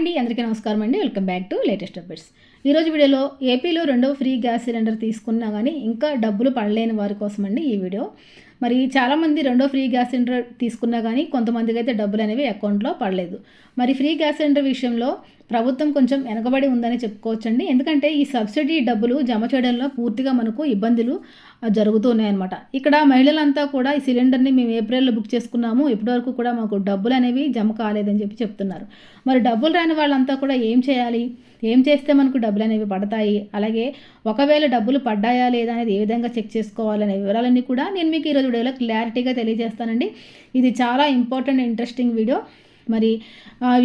అండి అందరికీ నమస్కారం అండి. Welcome back to latest updates. ఈరోజు వీడియోలో ఏపీలో రెండవ ఫ్రీ గ్యాస్ సిలిండర్ తీసుకున్నా కానీ ఇంకా డబ్బులు పడలేని వారి కోసం అండి ఈ వీడియో. మరి చాలామంది రెండో ఫ్రీ గ్యాస్ సిలిండర్ తీసుకున్నా కానీ కొంతమందికి అయితే డబ్బులు అనేవి అకౌంట్లో పడలేదు. మరి ఫ్రీ గ్యాస్ సిలిండర్ విషయంలో ప్రభుత్వం కొంచెం వెనకబడి ఉందని చెప్పుకోవచ్చండి. ఎందుకంటే ఈ సబ్సిడీ డబ్బులు జమ చేయడంలో పూర్తిగా మనకు ఇబ్బందులు జరుగుతున్నాయి ఉన్నాయన్నమాట ఇక్కడ మహిళలంతా కూడా ఈ సిలిండర్ని మేము ఏప్రిల్లో బుక్ చేసుకున్నాము. ఇప్పటివరకు కూడా మాకు డబ్బులు అనేవి జమ కాలేదని చెప్పి చెప్తున్నారు. మరి డబ్బులు రాని వాళ్ళంతా కూడా ఏం చేయాలి? ఏం చేస్తే మనకు డబ్బులు అనేవి పడతాయి? అలాగే ఒకవేళ డబ్బులు పడ్డాయా లేదా అనేది ఏ విధంగా చెక్ చేసుకోవాలనే వివరాలన్నీ కూడా నేను మీకు ఈరోజు వీడియోలో క్లారిటీగా తెలియజేస్తానండి. ఇది చాలా ఇంపార్టెంట్ ఇంట్రెస్టింగ్ వీడియో. మరి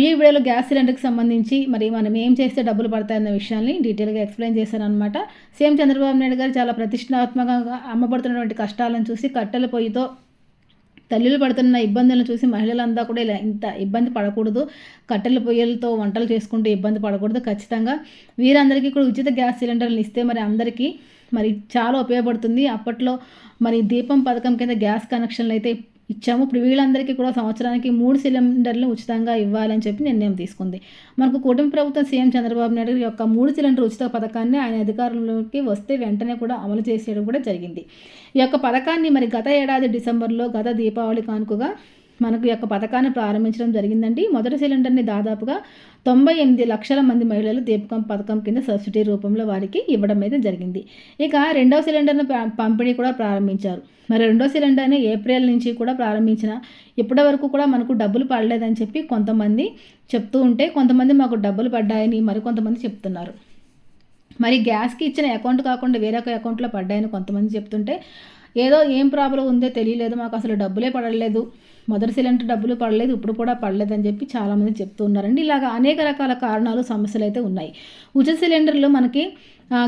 ఈ వీడియోలో గ్యాస్ సిలిండర్కి సంబంధించి మరి మనం ఏం చేస్తే డబ్బులు పడతాయన్న విషయాన్ని డీటెయిల్గా ఎక్స్ప్లెయిన్ చేశాను అనమాట సీఎం చంద్రబాబు నాయుడు గారు చాలా ప్రతిష్టాత్మకంగా అమ్మబడుతున్నటువంటి కష్టాలను చూసి కట్టెల పొయ్యితో తల్లులు పడుతున్న ఇబ్బందులను చూసి మహిళలంతా కూడా ఇలా ఇంత ఇబ్బంది పడకూడదు. కట్టెల పొయ్యలతో వంటలు చేసుకుంటూ ఇబ్బంది పడకూడదు ఖచ్చితంగా. వీరందరికీ కూడా ఉచిత గ్యాస్ సిలిండర్లు ఇస్తే మరి అందరికీ మరి చాలా ఉపయోగపడుతుంది. అప్పట్లో మరి దీపం పథకం కింద గ్యాస్ కనెక్షన్లు అయితే ఇచ్చాము. ఇప్పుడు వీళ్ళందరికీ కూడా సంవత్సరానికి మూడు సిలిండర్లు ఉచితంగా ఇవ్వాలని చెప్పి నిర్ణయం తీసుకుంది. మనకు కుటుంబ ప్రభుత్వం సీఎం చంద్రబాబు నాయుడు యొక్క మూడు సిలిండర్ ఉచిత పథకాన్ని ఆయన అధికారంలోకి వస్తే వెంటనే కూడా అమలు చేసేయడం కూడా జరిగింది. ఈ యొక్క పథకాన్ని మరి గత ఏడాది డిసెంబర్లో గత దీపావళి కానుకగా మనకు యొక్క పథకాన్ని ప్రారంభించడం జరిగిందండి. మొదటి సిలిండర్ని దాదాపుగా తొంభై ఎనిమిది లక్షల మంది మహిళలు దీపకం పథకం కింద సబ్సిడీ రూపంలో వారికి ఇవ్వడం అయితే జరిగింది. ఇక రెండవ సిలిండర్ను పంపిణీ కూడా ప్రారంభించారు. మరి రెండో సిలిండర్ని ఏప్రిల్ నుంచి కూడా ప్రారంభించిన ఇప్పటి వరకు కూడా మనకు డబ్బులు పడలేదని చెప్పి కొంతమంది చెప్తూ ఉంటే కొంతమంది మాకు డబ్బులు పడ్డాయని మరికొంతమంది చెప్తున్నారు. మరి గ్యాస్కి ఇచ్చిన అకౌంట్ కాకుండా వేరొక అకౌంట్లో పడ్డాయని కొంతమంది చెప్తుంటే ఏదో ఏం ప్రాబ్లం ఉందో తెలియలేదు మాకు అసలు డబ్బులే పడలేదు. మొదటి సిలిండర్ డబ్బులు పడలేదు ఇప్పుడు కూడా పడలేదని చెప్పి చాలామంది చెప్తున్నారండి ఇలాగ అనేక రకాల కారణాలు సమస్యలు అయితే ఉన్నాయి. ఉచిత సిలిండర్లు మనకి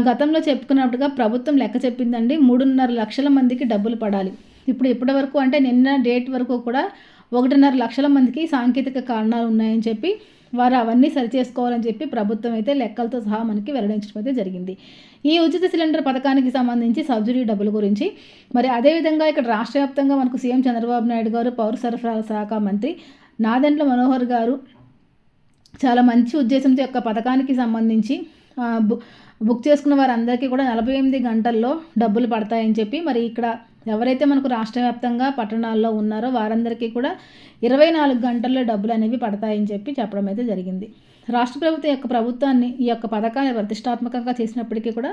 గతంలో చెప్పుకున్నట్టుగా ప్రభుత్వం లెక్క చెప్పిందండి మూడున్నర లక్షల మందికి డబ్బులు పడాలి. ఇప్పుడు ఇప్పటి వరకు అంటే నిన్న డేట్ వరకు కూడా ఒకటిన్నర లక్షల మందికి సాంకేతిక కారణాలు ఉన్నాయని చెప్పి వారు అవన్నీ సరిచేసుకోవాలని చెప్పి ప్రభుత్వం అయితే లెక్కలతో సహా మనకి వెల్లడించడం అయితే జరిగింది. ఈ ఉచిత సిలిండర్ పథకానికి సంబంధించి సబ్సిడీ డబ్బుల గురించి మరి అదేవిధంగా ఇక్కడ రాష్ట్ర వ్యాప్తంగా మనకు సీఎం చంద్రబాబు నాయుడు గారు పౌర సరఫరాల శాఖ మంత్రి నాదెండ్ల మనోహర్ గారు చాలా మంచి ఉద్దేశంతో యొక్క పథకానికి సంబంధించి బుక్ చేసుకున్న వారందరికీ కూడా నలభై ఎనిమిది గంటల్లో డబ్బులు పడతాయని చెప్పి మరి ఇక్కడ ఎవరైతే మనకు రాష్ట్ర వ్యాప్తంగా పట్టణాల్లో ఉన్నారో వారందరికీ కూడా ఇరవై నాలుగు గంటల్లో డబ్బులు అనేవి పడతాయని చెప్పి చెప్పడం అయితే జరిగింది. రాష్ట్ర ప్రభుత్వం యొక్క ప్రభుత్వాన్ని ఈ యొక్క పథకాన్ని ప్రతిష్టాత్మకంగా చేసినప్పటికీ కూడా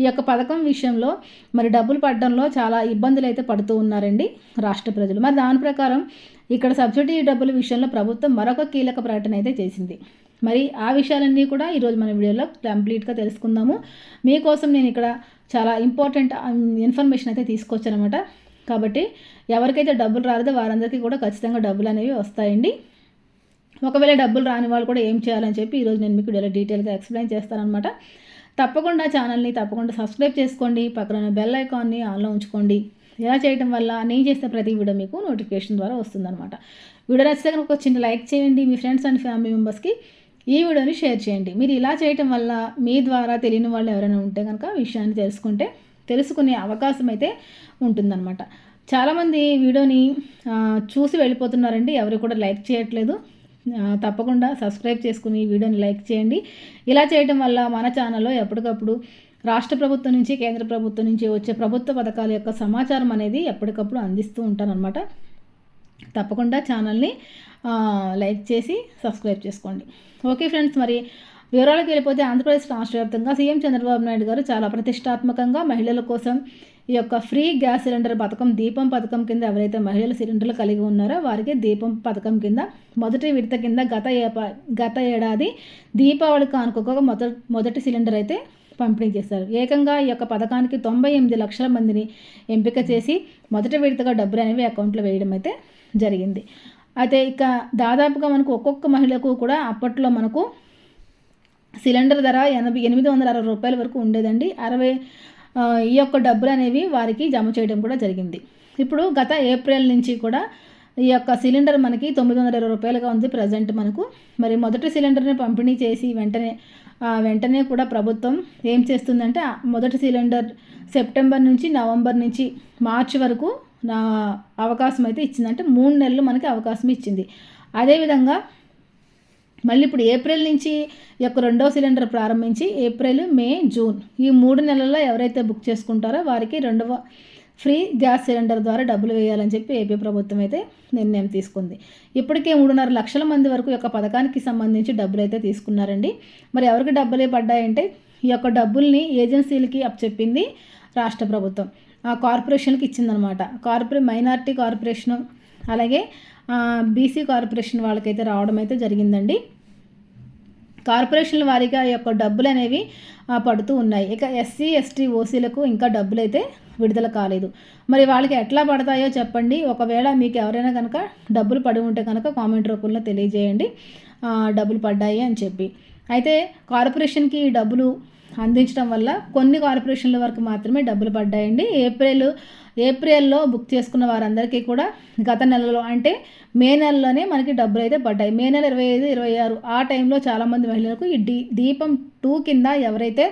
ఈ యొక్క పథకం విషయంలో మరి డబ్బులు పడడంలో చాలా ఇబ్బందులు అయితే పడుతూ ఉన్నారండి రాష్ట్ర ప్రజలు. మరి దాని ప్రకారం ఇక్కడ సబ్సిడీ డబ్బుల విషయంలో ప్రభుత్వం మరొక కీలక ప్రకటన అయితే చేసింది. మరి ఆ విషయాలన్నీ కూడా ఈరోజు మన వీడియోలో కంప్లీట్గా తెలుసుకుందాము. మీకోసం నేను ఇక్కడ చాలా ఇంపార్టెంట్ ఇన్ఫర్మేషన్ అయితే తీసుకొచ్చానమాట. కాబట్టి ఎవరికైతే డబ్బులు రాలేదో వారందరికీ కూడా ఖచ్చితంగా డబ్బులు అనేవి వస్తాయండి. ఒకవేళ డబ్బులు రాని వాళ్ళు కూడా ఏం చేయాలని చెప్పి ఈరోజు నేను మీకు ఇలా డీటెయిల్గా ఎక్స్ప్లెయిన్ చేస్తానమాట తప్పకుండా ఛానల్ని తప్పకుండా సబ్స్క్రైబ్ చేసుకోండి పక్కన బెల్ ఐకాన్ని ఆన్లో ఉంచుకోండి. ఇలా చేయడం వల్ల నేను చేసే ప్రతి వీడియో మీకు నోటిఫికేషన్ ద్వారా వస్తుందన్నమాట. వీడియో నచ్చితే కనుక ఒక చిన్న లైక్ చేయండి మీ ఫ్రెండ్స్ అండ్ ఫ్యామిలీ మెంబర్స్కి. ఈ వీడియోని షేర్ చేయండి. మీరు ఇలా చేయటం వల్ల మీ ద్వారా తెలియని వాళ్ళు ఎవరైనా ఉంటే కనుక విషయాన్ని తెలుసుకుంటే తెలుసుకునే అవకాశం అయితే ఉంటుందన్నమాట. చాలామంది వీడియోని చూసి వెళ్ళిపోతున్నారండి. ఎవరు కూడా లైక్ చేయట్లేదు. తప్పకుండా సబ్స్క్రైబ్ చేసుకుని వీడియోని లైక్ చేయండి. ఇలా చేయటం వల్ల మన ఛానల్లో ఎప్పటికప్పుడు రాష్ట్ర ప్రభుత్వం నుంచి కేంద్ర ప్రభుత్వం నుంచి వచ్చే ప్రభుత్వ పథకాల యొక్క సమాచారం అనేది ఎప్పటికప్పుడు అందిస్తూ ఉంటానన్నమాట తప్పకుండా ఛానల్ని లైక్ చేసి సబ్స్క్రైబ్ చేసుకోండి. ఓకే ఫ్రెండ్స్ మరి వివరాలకు వెళ్ళిపోతే ఆంధ్రప్రదేశ్ రాష్ట్ర వ్యాప్తంగా సీఎం చంద్రబాబు నాయుడు గారు చాలా ప్రతిష్టాత్మకంగా మహిళల కోసం ఈ యొక్క ఫ్రీ గ్యాస్ సిలిండర్ పథకం దీపం పథకం కింద ఎవరైతే మహిళల సిలిండర్లు కలిగి ఉన్నారో వారికి దీపం పథకం కింద మొదటి విడత కింద గత గత ఏడాది దీపావళి కానుకొక మొదటి మొదటి సిలిండర్ అయితే పంపిణీ చేశారు. ఏకంగా ఈ యొక్క పథకానికి తొంభై ఎనిమిది లక్షల మందిని ఎంపిక చేసి మొదటి విడతగా డబ్బులు అనేవి అకౌంట్లో వేయడం అయితే జరిగింది. అయితే ఇక దాదాపుగా మనకు ఒక్కొక్క మహిళకు కూడా అప్పట్లో మనకు సిలిండర్ ధర ఎనభై ఎనిమిది వందల అరవై రూపాయల వరకు ఉండేదండి. అరవై ఈ యొక్క డబ్బులు అనేవి వారికి జమ చేయడం కూడా జరిగింది. ఇప్పుడు గత ఏప్రిల్ నుంచి కూడా ఈ యొక్క సిలిండర్ మనకి తొమ్మిది వందల ఇరవై రూపాయలుగా ఉంది ప్రజెంట్ మనకు. మరి మొదటి సిలిండర్ని పంపిణీ చేసి వెంటనే వెంటనే కూడా ప్రభుత్వం ఏం చేస్తుందంటే మొదటి సిలిండర్ సెప్టెంబర్ నుంచి నవంబర్ నుంచి మార్చి వరకు నా అవకాశం అయితే ఇచ్చింది. అంటే మూడు నెలలు మనకి అవకాశం ఇచ్చింది. అదేవిధంగా మళ్ళీ ఇప్పుడు ఏప్రిల్ నుంచి ఈ యొక్క రెండో సిలిండర్ ప్రారంభించి ఏప్రిల్ మే జూన్ ఈ మూడు నెలల్లో ఎవరైతే బుక్ చేసుకుంటారో వారికి రెండవ ఫ్రీ గ్యాస్ సిలిండర్ ద్వారా డబ్బులు వేయాలని చెప్పి ఏపీ ప్రభుత్వం అయితే నిర్ణయం తీసుకుంది. ఇప్పటికే మూడున్నర లక్షల మంది వరకు యొక్క పథకానికి సంబంధించి డబ్బులు అయితే తీసుకున్నారండి. మరి ఎవరికి డబ్బులే పడ్డాయంటే ఈ యొక్క డబ్బుల్ని ఏజెన్సీలకి అప్పచెప్పింది రాష్ట్ర ప్రభుత్వం. కార్పొరేషన్కి ఇచ్చిందనమాట. కార్పొరే మైనార్టీ కార్పొరేషన్ అలాగే బీసీ కార్పొరేషన్ వాళ్ళకైతే రావడం అయితే జరిగిందండి. కార్పొరేషన్ల వారీగా యొక్క డబ్బులు అనేవి పడుతూ ఉన్నాయి. ఇక ఎస్సీ ఎస్టీ ఓసీలకు ఇంకా డబ్బులు అయితే విడుదల కాలేదు. మరి వాళ్ళకి ఎట్లా పడతాయో చెప్పండి. ఒకవేళ మీకు ఎవరైనా కనుక డబ్బులు పడి ఉంటే కనుక కామెంట్ రూపంలో తెలియజేయండి. డబ్బులు పడ్డాయి అని చెప్పి. అయితే కార్పొరేషన్కి డబ్బులు అందించడం వల్ల కొన్ని కార్పొరేషన్ల వరకు మాత్రమే డబ్బులు పడ్డాయండి. ఏప్రిల్ ఏప్రిల్లో బుక్ చేసుకున్న వారందరికీ కూడా గత నెలలో అంటే మే నెలలోనే మనకి డబ్బులు అయితే పడ్డాయి. మే నెల ఇరవై ఐదు ఇరవై ఆరు ఆ టైంలో చాలామంది మహిళలకు ఈ డీ దీపం టూ కింద ఎవరైతే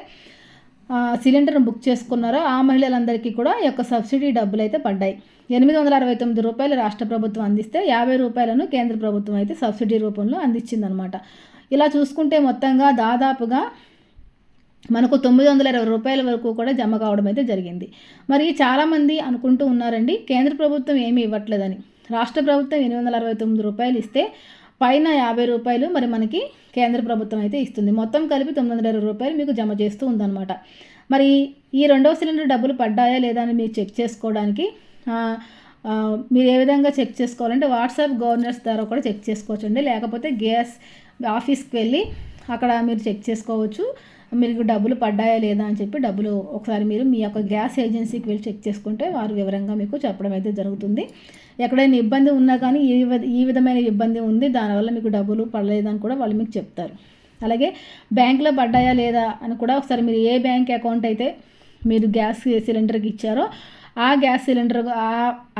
సిలిండర్ను బుక్ చేసుకున్నారో ఆ మహిళలందరికీ కూడా ఈ యొక్క సబ్సిడీ డబ్బులు అయితే పడ్డాయి. ఎనిమిది వందల అరవై తొమ్మిది రూపాయలు రాష్ట్ర ప్రభుత్వం అందిస్తే యాభై రూపాయలను కేంద్ర ప్రభుత్వం అయితే సబ్సిడీ రూపంలో అందించిందనమాట. ఇలా చూసుకుంటే మొత్తంగా దాదాపుగా మనకు తొమ్మిది వందల ఇరవై రూపాయల వరకు కూడా జమ కావడం అయితే జరిగింది. మరి చాలామంది అనుకుంటూ ఉన్నారండి కేంద్ర ప్రభుత్వం ఏమీ ఇవ్వట్లేదని. రాష్ట్ర ప్రభుత్వం ఎనిమిది వందల అరవై తొమ్మిది రూపాయలు ఇస్తే పైన యాభై రూపాయలు మరి మనకి కేంద్ర ప్రభుత్వం అయితే ఇస్తుంది. మొత్తం కలిపి తొమ్మిది వందల ఇరవై రూపాయలు మీకు జమ చేస్తూ ఉందన్నమాట. మరి ఈ రెండవ సిలిండర్ డబ్బులు పడ్డాయా లేదా అని మీరు చెక్ చేసుకోవడానికి మీరు ఏ విధంగా చెక్ చేసుకోవాలంటే వాట్సాప్ గవర్నర్స్ ద్వారా కూడా చెక్ చేసుకోవచ్చండి. లేకపోతే గ్యాస్ ఆఫీస్కి వెళ్ళి అక్కడ మీరు చెక్ చేసుకోవచ్చు. మీకు డబ్బులు పడ్డాయా లేదా అని చెప్పి డబ్బులు ఒకసారి మీరు మీ యొక్క గ్యాస్ ఏజెన్సీకి వెళ్ళి చెక్ చేసుకుంటే వారు వివరంగా మీకు చెప్పడం అయితే జరుగుతుంది. ఎక్కడైనా ఇబ్బంది ఉన్నా కానీ ఈ ఈ విధమైన ఇబ్బంది ఉంది దానివల్ల మీకు డబ్బులు పడలేదని కూడా వాళ్ళు మీకు చెప్తారు. అలాగే బ్యాంకులో పడ్డాయా లేదా అని కూడా ఒకసారి మీరు ఏ బ్యాంక్ అకౌంట్ అయితే మీరు గ్యాస్ సిలిండర్కి ఇచ్చారో ఆ గ్యాస్ సిలిండర్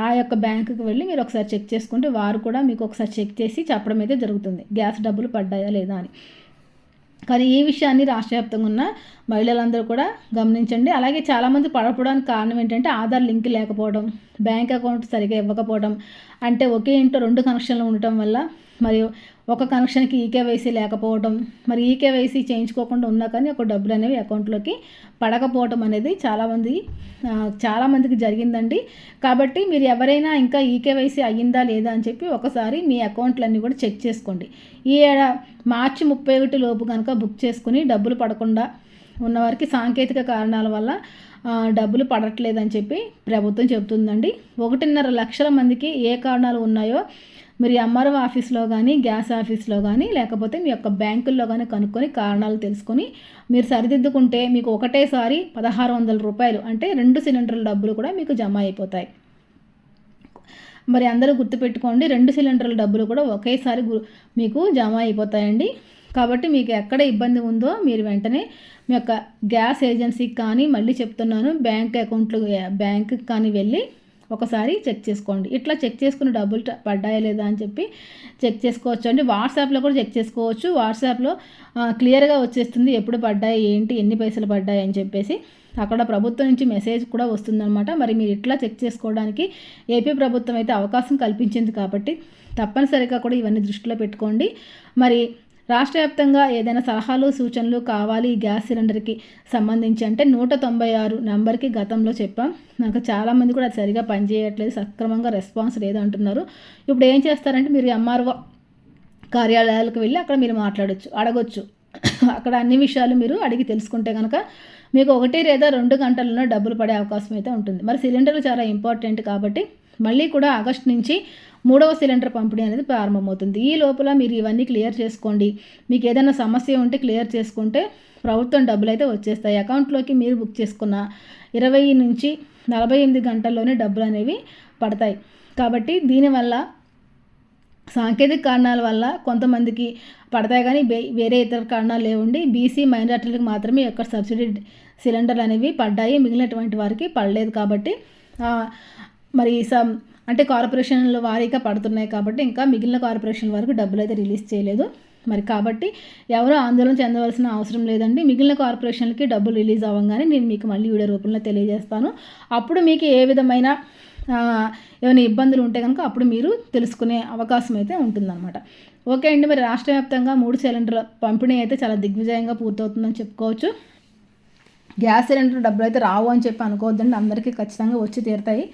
ఆ యొక్క బ్యాంకుకి వెళ్ళి మీరు ఒకసారి చెక్ చేసుకుంటే వారు కూడా మీకు ఒకసారి చెక్ చేసి చెప్పడం అయితే జరుగుతుంది. గ్యాస్ డబ్బులు పడ్డాయా లేదా అని. కానీ ఈ విషయాన్ని రాష్ట్ర వ్యాప్తంగా ఉన్న మహిళలందరూ కూడా గమనించండి. అలాగే చాలామంది పడపడానికి కారణం ఏంటంటే ఆధార్ లింక్ లేకపోవడం బ్యాంక్ అకౌంట్ సరిగా ఇవ్వకపోవడం అంటే ఒకే ఇంట్లో రెండు కనెక్షన్లు ఉండటం వల్ల మరియు ఒక కనెక్షన్కి ఈకేవైసీ లేకపోవడం మరి ఈకేవైసీ చేయించుకోకుండా ఉన్నా కానీ ఒక డబ్బులు అనేవి అకౌంట్లోకి పడకపోవడం అనేది చాలామంది చాలామందికి జరిగిందండి. కాబట్టి మీరు ఎవరైనా ఇంకా ఈకేవైసీ అయ్యిందా లేదా అని చెప్పి ఒకసారి మీ అకౌంట్లన్నీ కూడా చెక్ చేసుకోండి. ఈ ఏడా మార్చి ముప్పై ఒకటి లోపు కనుక బుక్ చేసుకుని డబ్బులు పడకుండా ఉన్నవారికి సాంకేతిక కారణాల వల్ల డబ్బులు పడట్లేదని చెప్పి ప్రభుత్వం చెబుతుందండి. ఒకటిన్నర లక్షల మందికి ఏ కారణాలు ఉన్నాయో మీరు ఎంఆర్ఓ ఆఫీస్లో కానీ గ్యాస్ ఆఫీస్లో కానీ లేకపోతే మీ యొక్క బ్యాంకుల్లో కానీ కనుక్కొని కారణాలు తెలుసుకొని మీరు సరిదిద్దుకుంటే మీకు ఒకటేసారి పదహారు వందల రూపాయలు అంటే రెండు సిలిండర్ల డబ్బులు కూడా మీకు జమ అయిపోతాయి. మరి అందరూ గుర్తుపెట్టుకోండి రెండు సిలిండర్ల డబ్బులు కూడా ఒకేసారి మీకు జమ అయిపోతాయండి. కాబట్టి మీకు ఎక్కడ ఇబ్బంది ఉందో మీరు వెంటనే మీ యొక్క గ్యాస్ ఏజెన్సీకి కానీ మళ్ళీ చెప్తున్నాను బ్యాంక్ అకౌంట్లు బ్యాంకుకి కానీ వెళ్ళి ఒకసారి చెక్ చేసుకోండి. ఇట్లా చెక్ చేసుకుని డబ్బులు పడ్డాయా లేదా అని చెప్పి చెక్ చేసుకోవచ్చు. అండి వాట్సాప్లో కూడా చెక్ చేసుకోవచ్చు. వాట్సాప్లో క్లియర్గా వచ్చేస్తుంది ఎప్పుడు పడ్డాయి ఏంటి ఎన్ని పైసలు పడ్డాయి అని చెప్పేసి. అక్కడ ప్రభుత్వం నుంచి మెసేజ్ కూడా వస్తుందన్నమాట. మరి మీరు ఇట్లా చెక్ చేసుకోవడానికి ఏపీ ప్రభుత్వం అయితే అవకాశం కల్పించింది కాబట్టి తప్పనిసరిగా కూడా ఇవన్నీ దృష్టిలో పెట్టుకోండి. మరి రాష్ట్ర వ్యాప్తంగా ఏదైనా సలహాలు సూచనలు కావాలి గ్యాస్ సిలిండర్కి సంబంధించి అంటే నూట తొంభై ఆరు నెంబర్కి గతంలో చెప్పాం. నాకు చాలామంది కూడా అది సరిగా పనిచేయట్లేదు సక్రమంగా రెస్పాన్స్ లేదు అంటున్నారు. ఇప్పుడు ఏం చేస్తారంటే మీరు ఎంఆర్ఓ కార్యాలయాలకు వెళ్ళి అక్కడ మీరు మాట్లాడచ్చు అడగొచ్చు. అక్కడ అన్ని విషయాలు మీరు అడిగి తెలుసుకుంటే కనుక మీకు ఒకటి లేదా రెండు గంటలలో డబ్బులు పడే అవకాశం అయితే ఉంటుంది. మరి సిలిండర్లు చాలా ఇంపార్టెంట్ కాబట్టి మళ్ళీ కూడా ఆగస్ట్ నుంచి మూడవ సిలిండర్ పంపిణీ అనేది ప్రారంభమవుతుంది. ఈ లోపల మీరు ఇవన్నీ క్లియర్ చేసుకోండి. మీకు ఏదైనా సమస్య ఉంటే క్లియర్ చేసుకుంటే ప్రభుత్వం డబ్బులు అయితే వచ్చేస్తాయి. అకౌంట్లోకి మీరు బుక్ చేసుకున్న ఇరవై నుంచి నలభై ఎనిమిది గంటల్లోనే డబ్బులు అనేవి పడతాయి. కాబట్టి దీనివల్ల సాంకేతిక కారణాల వల్ల కొంతమందికి పడతాయి కానీ వేరే ఇతర కారణాలు లేవండి. బీసీ మైనార్టీలకు మాత్రమే యొక్క సబ్సిడీ సిలిండర్లు అనేవి పడ్డాయి. మిగిలినటువంటి వారికి పడలేదు కాబట్టి మరి సమ్ అంటే కార్పొరేషన్ల వారీగా పడుతున్నాయి కాబట్టి ఇంకా మిగిలిన కార్పొరేషన్ వరకు డబ్బులు అయితే రిలీజ్ చేయలేదు. మరి కాబట్టి ఎవరో ఆందోళన చెందవలసిన అవసరం లేదండి. మిగిలిన కార్పొరేషన్లకి డబ్బులు రిలీజ్ అవ్వగానే నేను మీకు మళ్ళీ వీడియో రూపంలో తెలియజేస్తాను. అప్పుడు మీకు ఏ విధమైన ఏమైనా ఇబ్బందులు ఉంటే కనుక అప్పుడు మీరు తెలుసుకునే అవకాశం అయితే ఉంటుందన్నమాట. ఓకే అండి. మరి రాష్ట్ర వ్యాప్తంగా మూడు సిలిండర్ల పంపిణీ అయితే చాలా దిగ్విజయంగా పూర్తవుతుందని చెప్పుకోవచ్చు. గ్యాస్ సిలిండర్ డబ్బులు అయితే రావు అని చెప్పి అనుకోవద్దండి. అందరికీ ఖచ్చితంగా వచ్చి తీరుతాయి.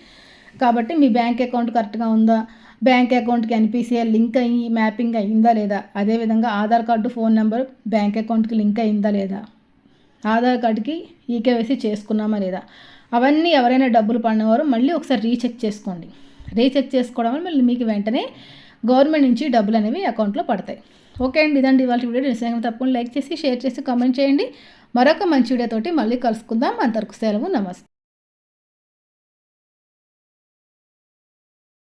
కాబట్టి మీ బ్యాంక్ అకౌంట్ కరెక్ట్గా ఉందా? బ్యాంక్ అకౌంట్కి ఎన్పిసిఐ లింక్ అయ్యి మ్యాపింగ్ అయ్యిందా లేదా? అదేవిధంగా Aadhaar card phone number bank అకౌంట్కి లింక్ అయ్యిందా లేదా? ఆధార్ కార్డుకి ఈకేవైసీ చేసుకున్నామా లేదా? అవన్నీ ఎవరైనా డబ్బులు పడినవారు మళ్ళీ ఒకసారి రీచెక్ చేసుకోండి. రీచెక్ చేసుకోవడం వల్ల మళ్ళీ మీకు వెంటనే గవర్నమెంట్ నుంచి డబ్బులు అనేవి అకౌంట్లో పడతాయి. ఓకే అండి ఇదండి ఇవాళ వీడియో. నిజంగా తప్పకుండా లైక్ చేసి షేర్ చేసి కామెంట్ చేయండి. మరొక మంచి వీడియోతోటి మళ్ళీ కలుసుకుందాం. అంతవరకు సెలవు నమస్తే.